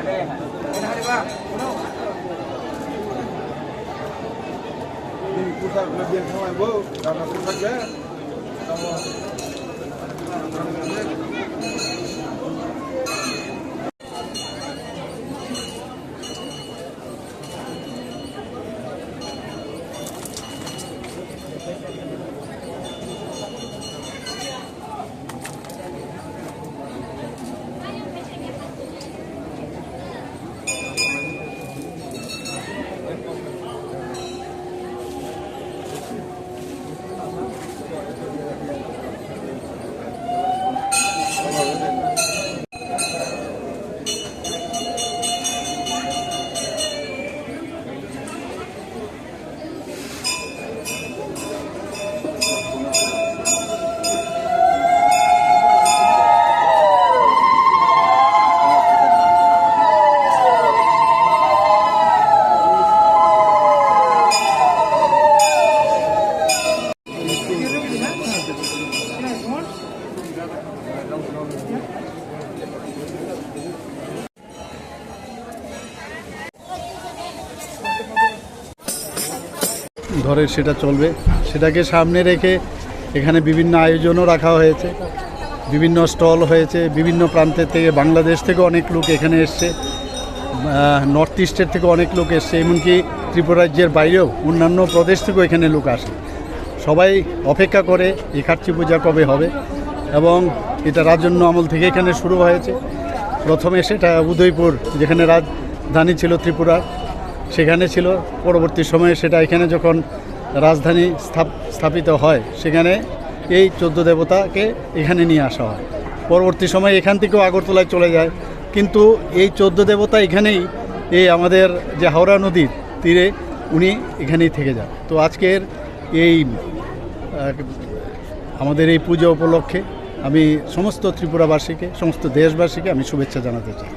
Di pusat bagian sama ibu, karena pusatnya sama ধরে সেটা চলবে। সেটাকে সামনে রেখে এখানে বিভিন্ন আয়োজনও রাখা হয়েছে। বিভিন্ন স্টল হয়েছে। বিভিন্ন প্রান্তের থেকে বাংলাদেশ থেকে অনেক লোক এখানে এসছে। নর্থ ইস্টের থেকে অনেক লোক এসছে। এমনকি ত্রিপুরা রাজ্যের বাইরেও অন্যান্য প্রদেশ থেকেও এখানে লোক আসে। সবাই অপেক্ষা করে এই পূজা কবে হবে। এবং এটা রাজন্য আমল থেকে এখানে শুরু হয়েছে। প্রথমে সেটা উদয়পুর, যেখানে রাজধানী ছিল ত্রিপুরার সেখানে ছিল, পরবর্তী সময়ে সেটা এখানে যখন রাজধানী স্থাপ- স্থাপিত হয়, সেখানে এই চোদ্দ দেবতাকে এখানে নিয়ে আসা হয়। পরবর্তী সময়ে এখান থেকেও আগরতলায় চলে যায়। কিন্তু এই চোদ্দ দেবতা এখানেই এই আমাদের যে হাওড়া নদীর তীরে উনি এখানেই থেকে যান। তো আজকের এই আমাদের এই পুজো উপলক্ষে আমি সমস্ত ত্রিপুরাবাসীকে সমস্ত দেশবাসীকে আমি শুভেচ্ছা জানাতে চাই।